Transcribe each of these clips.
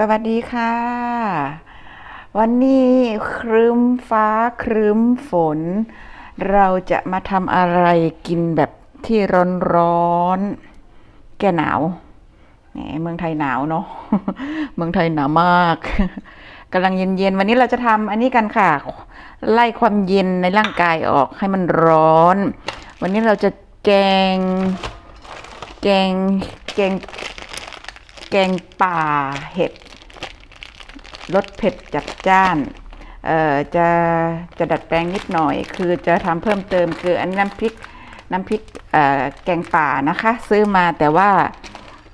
สวัสดีค่ะ วันนี้ครึ้มฟ้าครึ้มฝน เราจะมาทำอะไรกินแบบที่ร้อนๆแกหนาวเมืองไทยหนาวเนาะเมืองไทยหนาวมากกำลังเย็นๆวันนี้เราจะทำอันนี้กันค่ะ ไล่ความเย็นในร่างกายออกให้มันร้อน วันนี้เราจะแกง แกงแกง แกงป่าเห็ด รสเผ็ดจัดจ้านเอ่อจะจะดัดแปลงนิดหน่อย คือจะทำเพิ่มเติมคืออันน้ำพริกน้ำพริกเอ่อแกงป่านะคะ ซื้อมาแต่ว่า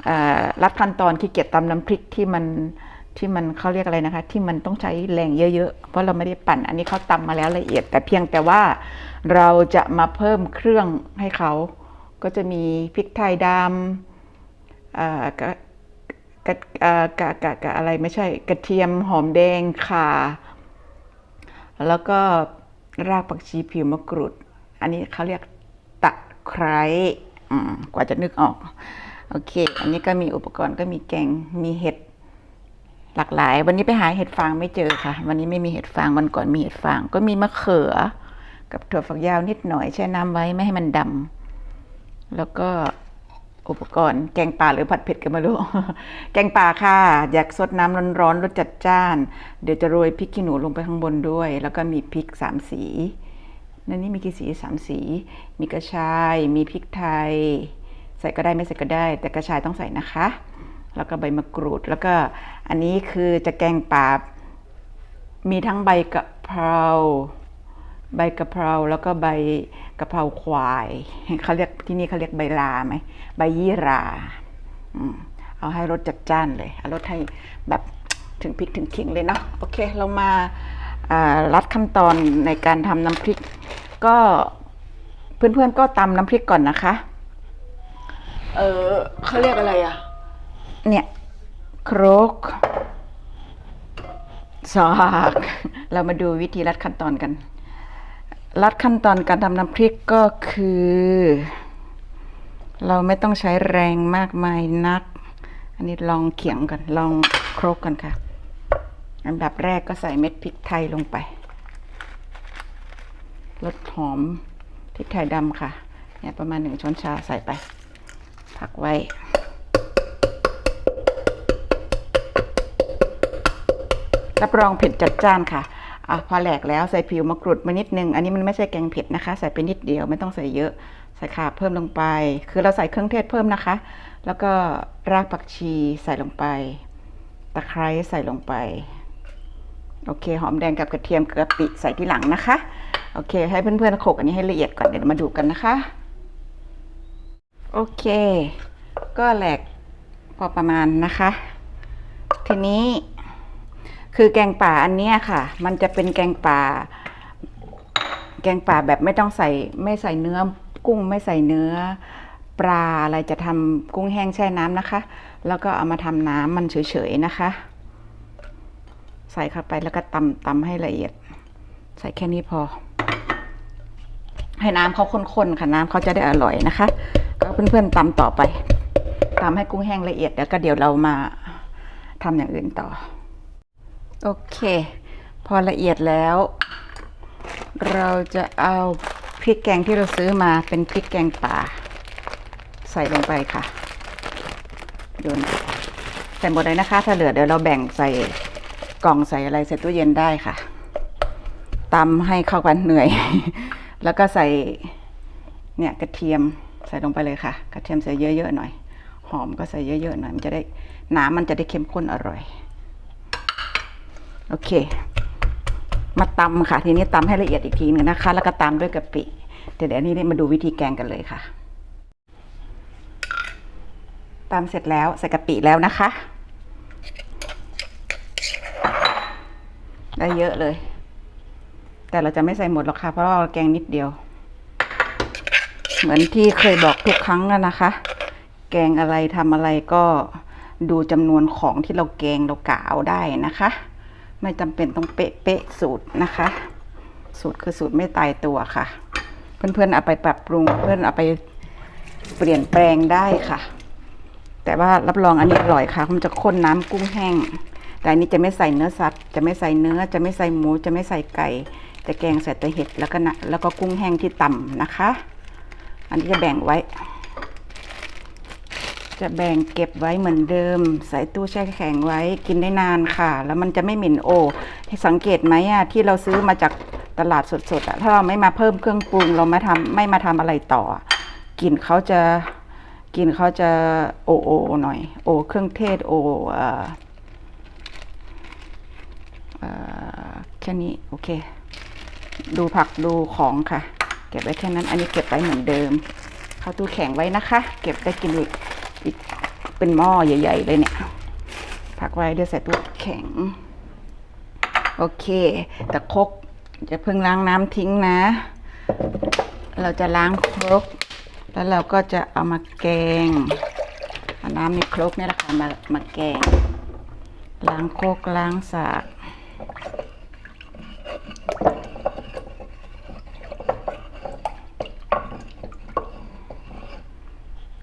เอ่อรัดขั้นตอนขี้เกียจตำน้ำพริกที่มันที่มันเขาเรียกอะไรนะคะ ที่มันต้องใช้แรงเยอะๆ เพราะเราไม่ได้ปั่นอันนี้เขาตำมาแล้วละเอียด แต่เพียงแต่ว่าเราจะมาเพิ่มเครื่องให้เขาก็จะมีพริกไทยดำเอ่อ กะกะกะกะกะอะไรไม่ใช่กระเทียมหอมแดงข่า แล้วก็รากผักชีผิวมะกรูด อันนี้เขาเรียกตะไคร้กว่าจะนึกออก โอเค อันนี้ก็มีอุปกรณ์ก็มีแกงมีเห็ดหลากหลาย วันนี้ไปหาเห็ดฟางไม่เจอค่ะ วันนี้ไม่มีเห็ดฟางวันก่อนมีเห็ดฟางก็มีมะเขือ กับถั่วฝักยาวนิดหน่อยแช่น้ำไว้ไม่ให้มันดำแล้วก็ อุปกรณ์แกงป่าหรือผัดเผ็ดก็ไม่รู้แกงป่าค่ะ อยากสดน้ำร้อนๆรสจัดจ้าน เดี๋ยวจะโรยพริกขี้หนูลงไปข้างบนด้วย แล้วก็มีพริกสามสีในนี้มีกี่สีสามสี มีกระชาย มีพริกไทย ใส่ก็ได้ไม่ใส่ก็ได้ แต่กระชายต้องใส่นะคะ แล้วก็ใบมะกรูด แล้วก็อันนี้คือจะแกงป่า มีทั้งใบกะเพรา ใบกะเพราแล้วก็ใบ กะเพราควายเขาเรียกที่นี่เขาเรียกใบลาไหมใบยี่ราอืมเอาให้รสจัดจ้านเลยเอารสให้แบบถึงพริกถึงขิงเลยเนาะโอเค เรามาอ่ารัดขั้นตอนในการทำน้ำพริก ก็เพื่อนๆก็ตำน้ำพริกก่อนนะคะ เออเขาเรียกอะไรอะเนี่ยโครกสากเรามาดูวิธีรัดขั้นตอนกัน รัดขั้นตอนการทำน้ำพริกก็คือ เราไม่ต้องใช้แรงมากมายนัก อันนี้ลองเขียงกันลองครกกันค่ะอันดับแรกก็ใส่เม็ดพริกไทยลงไปรสหอมพริกไทยดำค่ะ เนี่ยประมาณหนึ่งช้อนชาใส่ไป พักไว้ รับรองเผ็ดจัดจ้านค่ะ อะพอแหลกแล้วใส่ผิวมะกรูดมานิดนึง อันนี้มันไม่ใช่แกงเผ็ดนะคะ ใส่ไปนิดเดียวไม่ต้องใส่เยอะ ใส่ข่าเพิ่มลงไป คือเราใส่เครื่องเทศเพิ่มนะคะ แล้วก็รากผักชีใส่ลงไป ตะไคร้ใส่ลงไป โอเค หอมแดงกับกระเทียมกะปิใส่ที่หลังนะคะ โอเค ให้เพื่อนๆโขลกอันนี้ให้ละเอียดก่อนเดี๋ยวมาดูกันนะคะ โอเค ก็แหลกพอประมาณนะคะ ทีนี้ คือแกงป่าอันเนี้ยค่ะ มันจะเป็นแกงป่า แกงป่าแบบไม่ต้องใส่ไม่ใส่เนื้อ กุ้งไม่ใส่เนื้อ ปลาอะไรจะทำกุ้งแห้งแช่น้ำนะคะ แล้วก็เอามาทำน้ำมันเฉยๆนะคะ ใส่เข้าไปแล้วก็ตำตำให้ละเอียด ใส่แค่นี้พอ ให้น้ำเขาข้นๆค่ะน้ำเขาจะได้อร่อยนะคะ ก็เพื่อนๆตำต่อไปตำให้กุ้งแห้งละเอียดแล้วก็เดี๋ยวเรามาทำอย่างอื่นต่อ โอเค พอละเอียดแล้ว เราจะเอาพริกแกงที่เราซื้อมาเป็นพริกแกงป่า ใส่ลงไปค่ะโยนใส่หมดเลยนะคะ ถ้าเหลือเดี๋ยวเราแบ่งใส่กล่องใส่อะไรใส่ตู้เย็นได้ค่ะตำให้เข้ากันเหนื่อย แล้วก็ใส่เนี่ยกระเทียมใส่ลงไปเลยค่ะ กระเทียมใส่เยอะๆหน่อย หอมก็ใส่เยอะๆหน่อย มันจะได้น้ำมันจะได้เข้มข้นอร่อย โอเค มาตำค่ะ ทีนี้ตำให้ละเอียดอีกทีนึงนะคะ แล้วก็ตาด้วยกะปิเดี๋ยวเดี๋ยวนี้มาดูวิธีแกงกันเลยค่ะตำเสร็จแล้วใส่กะปิแล้วนะคะได้เยอะเลย แต่เราจะไม่ใส่หมดหรอกค่ะ เพราะเราแกงนิดเดียว เหมือนที่เคยบอกทุกครั้งแล้วนะคะ แกงอะไรทำอะไรก็ดูจำนวนของที่เราแกงเรากะเอาได้นะคะ ไม่จำเป็นต้องเป๊ะเป๊ะสูตรนะคะ สูตรคือสูตรไม่ตายตัวค่ะ เพื่อนๆเอาไปปรับปรุงเพื่อนเอาไปเปลี่ยนแปลงได้ค่ะ แต่ว่ารับรองอันนี้อร่อยค่ะมันจะข้นน้ำกุ้งแห้ง แต่อันนี้จะไม่ใส่เนื้อสัตว์ จะไม่ใส่เนื้อ จะไม่ใส่หมู จะไม่ใส่ไก่ จะแกงใส่แต่เห็ดแล้วก็นะแล้วก็กุ้งแห้งที่ต่ำนะคะ อันนี้จะแบ่งไว้ จะแบ่งเก็บไว้เหมือนเดิม ใส่ตู้แช่แข็งไว้กินได้นานค่ะ แล้วมันจะไม่เหม็นโอ้สังเกตไหมอะที่เราซื้อมาจากตลาดสดๆอะถ้าเราไม่มาเพิ่มเครื่องปรุงเราไม่ทำไม่มาทำอะไรต่อกลิ่นเขาจะกลิ่นเขาจะโอโอหน่อย โอ เครื่องเทศโอเอ่อเออแค่นี้โอเค ดูผักดูของค่ะ เก็บไว้แค่นั้นอันนี้เก็บไว้เหมือนเดิม เข้าตู้แข็งไว้นะคะ เก็บได้กินอีก อีกเป็นหม้อใหญ่ๆเลยเนี่ยพักไว้เดี๋ยวใส่ตู้แข็ง โอเค แต่ครกจะเพิ่งล้างน้ำทิ้งนะ เราจะล้างครก แล้วเราก็จะเอามาแกงเอาน้ำในครกนี่แหละค่ะมามาแกง ล้างครกล้างสาก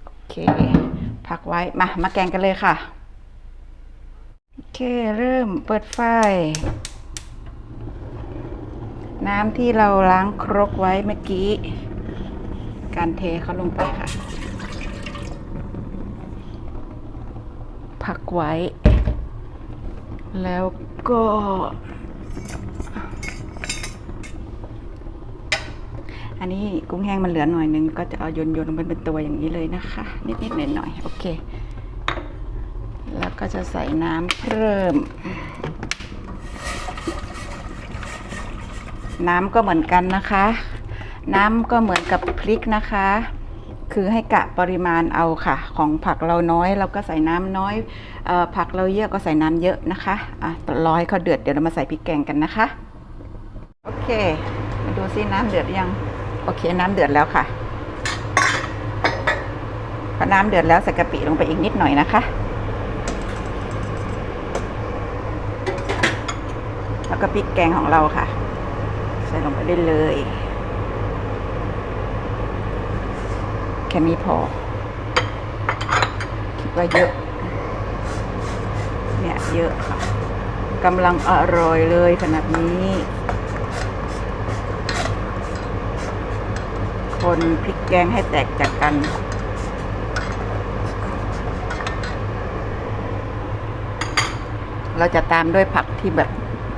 โอเค พักไว้ มา มาแกงกันเลยค่ะ โอเค เริ่มเปิดไฟ น้ำที่เราล้างครกไว้เมื่อกี้ การเทเขาลงไปค่ะ พักไว้ แล้วก็ อันนี้กุ้งแห้งมันเหลือหน่อยนึงก็จะเอาโยนโยนลงไปเป็นตัวอย่างนี้เลยนะคะ นิดๆหน่อยๆโอเค แล้วก็จะใส่น้ำเพิ่ม น้ำก็เหมือนกันนะคะ น้ำก็เหมือนกับพริกนะคะ คือให้กะปริมาณเอาค่ะ ของผักเราน้อยเราก็ใส่น้ำน้อยอผักเราเยอะก็ใส่น้ำเยอะนะคะอะรอให้เขาเดือดเดี๋ยวเรามาใส่พริกแกงกันนะคะ โอเคมาดูซิน้ำเดือดยัง โอเคน้ำเดือดแล้วค่ะพอน้ำเดือดแล้วใส่กะปิลงไปอีกนิดหน่อยนะคะ แล้วก็พริกแกงของเราค่ะ ใส่ลงไปได้เลยแค่นี้พอ คิดว่าเยอะ เนี่ยเยอะค่ะกำลังอร่อยเลยขนาดนี้ คนพริกแกงให้แตกจากกัน เราจะตามด้วยผักที่แบบ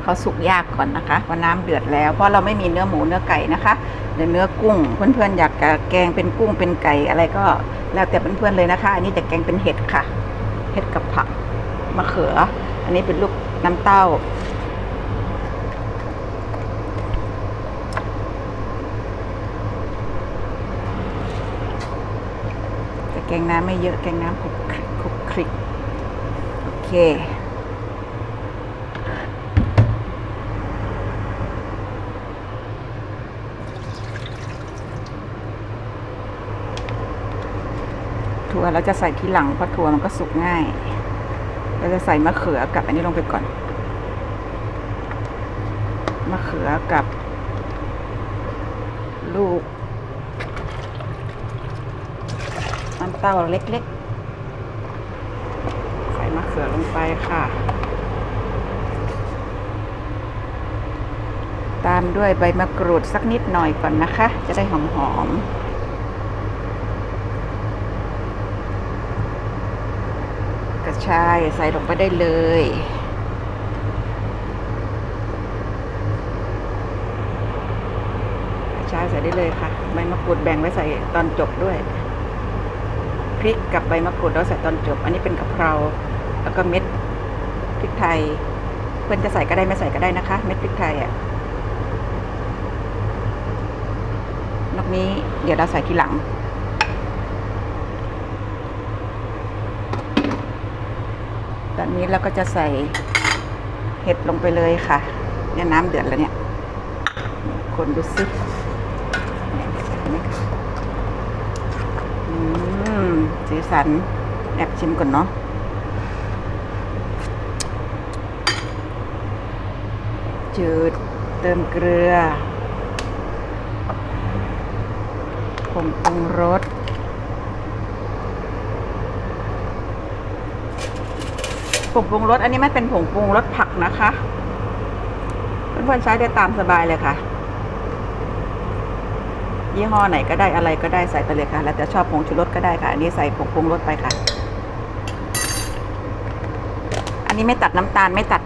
เขาสุกยากก่อนนะคะเพราะน้ำเดือดแล้ว เพราะเราไม่มีเนื้อหมูเนื้อไก่นะคะหรือเนื้อกุ้ง เพื่อนๆอยากจะแกงเป็นกุ้งเป็นไก่อะไรก็แล้วแต่เพื่อนๆเลยนะคะ อันนี้จะแกงเป็นเห็ดค่ะ เห็ดกับผักมะเขือ อันนี้เป็นลูกน้ำเต้า แต่แกงน้ำไม่เยอะแกงน้ำคลุกคลิกคลุกคลิกโอเคถั่วเราจะใส่ทีหลังเพราะถั่วมันก็สุกง่าย เราจะใส่มะเขือกับอันนี้ลงไปก่อน มะเขือกับ ลูก น้ำเต้าเล็กๆ ใส่มะเขือลงไปค่ะ ตามด้วยใบมะกรูดสักนิดหน่อยก่อนนะคะ จะได้หอมๆกระชายใส่ลงไปได้เลย กระชายใส่ได้เลยค่ะ ใบมะกรูดแบ่งไว้ใส่ตอนจบด้วย พริกกับใบมะกรูดเราใส่ตอนจบ อันนี้เป็นกะเพราแล้วก็เม็ดพริกไทย เพื่อนจะใส่ก็ได้ไม่ใส่ก็ได้นะคะ เม็ดพริกไทยอะนอกนี้เดี๋ยวเราใส่ทีหลัง ตอนนี้เราก็จะใส่เห็ดลงไปเลยค่ะ เนี่ยน้ำเดือดแล้วเนี่ย คนดูซิเห็นไหมคะอืม สีสัน แอบชิมก่อนเนาะจืดเติมเกลือผงปรุงรสผงปรุงรสอันนี้ไม่เป็นผงปรุงรสผักนะคะ เพื่อนๆใช้ได้ตามสบายเลยค่ะ ยี่ห้อไหนก็ได้อะไรก็ได้ใส่ไปเลยค่ะ แล้วแต่ชอบผงชูรสก็ได้ค่ะ อันนี้ใส่ผงปรุงรสไปค่ะ อันนี้ไม่ตัดน้ำตาลไม่ตัด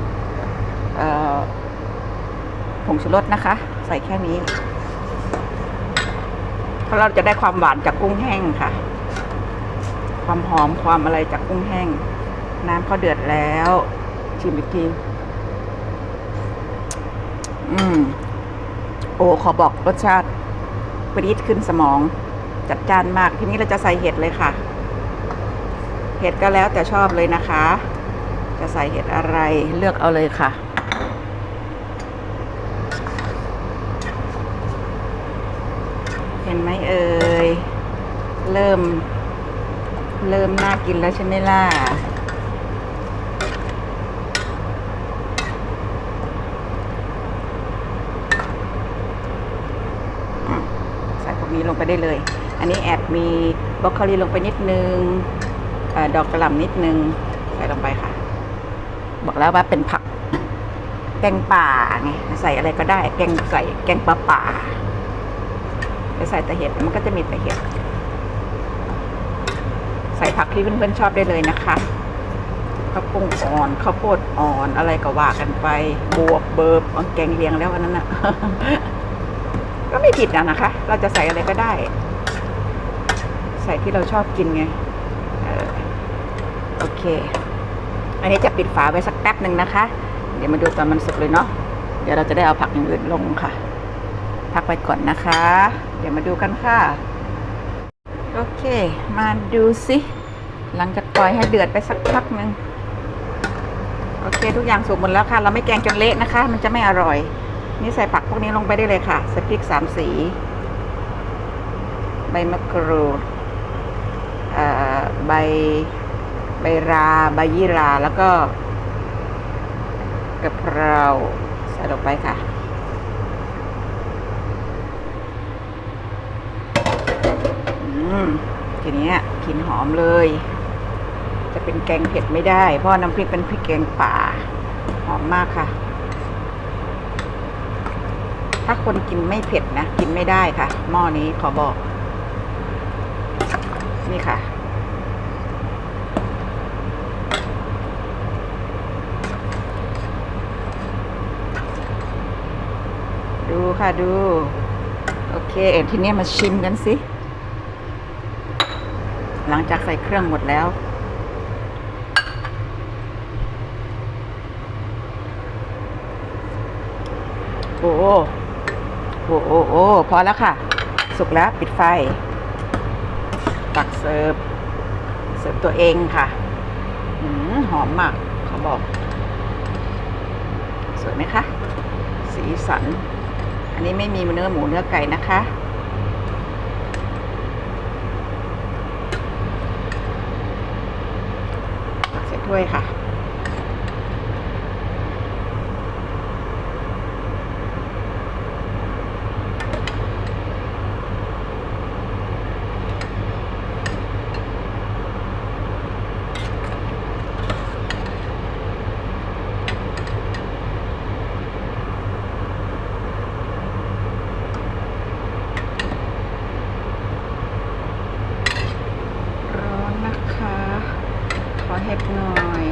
ผงชูรสนะคะ ใส่แค่นี้ เพราะเราจะได้ความหวานจากกุ้งแห้งค่ะ ความหอมความอะไรจากกุ้งแห้ง น้ำเขาเดือดแล้ว ชิมอีกทีอืม โอ้ขอบอกรสชาติ ปรี๊ดขึ้นสมอง จัดจานมาก ทีนี้เราจะใส่เห็ดเลยค่ะ เห็ดก็แล้วแต่ชอบเลยนะคะ จะใส่เห็ดอะไรเลือกเอาเลยค่ะเห็นไหมเอ่ย เริ่ม เริ่มน่ากินแล้วใช่ไหมล่ะ อืมใส่พวกนี้ลง ไปได้เลย อันนี้แอบมีบรอกโคลีลงไปนิดนึงอดอกกระหล่ำนิดนึงใส่ลงไปค่ะ บอกแล้วว่าเป็นผักแกงป่าไงใส่อะไรก็ได้ แกงใส่แกงปลาป่าจะใส่แต่เห็ดมันก็จะมีแต่เห็ดใส่ผักที่เพื่อนๆชอบได้เลยนะคะข้าวโพดอ่อนข้าวโพดอ่อนอะไรก็ว่ากันไปบวบเบิร์บแกงเลียงแล้ววันนั้นนะ ก็ไม่ผิดนะนะคะ เราจะใส่อะไรก็ได้ ใส่ที่เราชอบกินไงออโอเค อันนี้จะปิดฝาไว้สักแป๊บหนึ่งนะคะ เดี๋ยวมาดูตอนมันสุกเลยเนาะเดี๋ยวเราจะได้เอาผักอย่างอื่นลงค่ะ พักไว้ก่อนนะคะ เดี๋ยวมาดูกันค่ะ โอเค มาดูสิหลังจากปล่อยให้เดือดไปสักพักหนึ่งโอเค ทุกอย่างสุกหมดแล้วค่ะ เราไม่แกงจนเละนะคะ มันจะไม่อร่อย นี่ใส่ผักพวกนี้ลงไปได้เลยค่ะใส่พริกสามสี ใบมะกรูดใบใบราใบยี่ราแล้วก็กะเพราใส่ลงไปค่ะ ทีนี้กลิ่นหอมเลย จะเป็นแกงเผ็ดไม่ได้ เพราะน้ำพริกเป็นพริกแกงป่า หอมมากค่ะ ถ้าคนกินไม่เผ็ดนะ กินไม่ได้ค่ะ หม้อนี้ขอบอก นี่ค่ะ ดูค่ะดู โอเคทีนี้มาชิมกันสิ หลังจากใส่เครื่องหมดแล้วโอ้ โหโอ้โหโอ้พอแล้วค่ะ สุกแล้วปิดไฟ ตักเสิร์ฟ เสิร์ฟตัวเองค่ะหืมหอมมากเขาบอก สวยไหมคะ สีสัน อันนี้ไม่มีเนื้อหมูเนื้อไก่นะคะตักใส่ถ้วยค่ะ ร้อนนะคะ ขอเห็ดหน่อย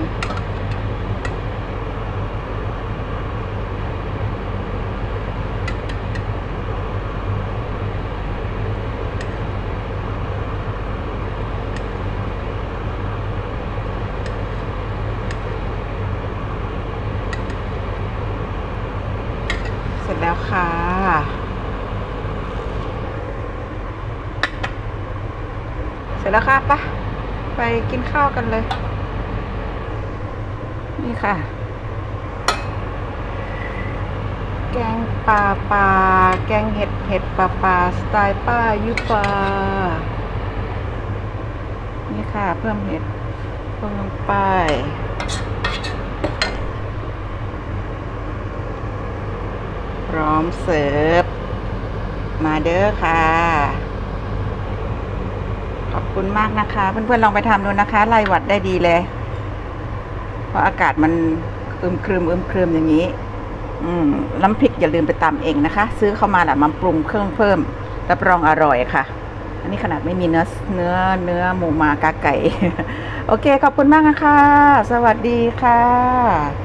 เสร็จแล้วค่ะ เสร็จ แล้วค่ะปะไปกินข้าวกันเลย นี่ค่ะ แกงปลาปลาแกงเห็ดเห็ดปลาปลาสไตล์ป้ายุปลานี่ค่ะ เพิ่มเห็ดเพิ่มลงไปพร้อมเสิร์ฟ มาเด้อค่ะ ขอบคุณมากนะคะ เพื่อนๆลองไปทำดูนะคะไล่หวัดได้ดีเลย เพราะอากาศมันอึมครึมอึมครึมอย่างนี้น้ำพริกอย่าลืมไปตำเองนะคะ ซื้อเข้ามาแหละมาปรุงเครื่องเพิ่มรับรองอร่อยค่ะ อันนี้ขนาดไม่มีเนื้อเนื้อเนื้อหมูมากาไก่ โอเค ขอบคุณมากนะคะ สวัสดีค่ะ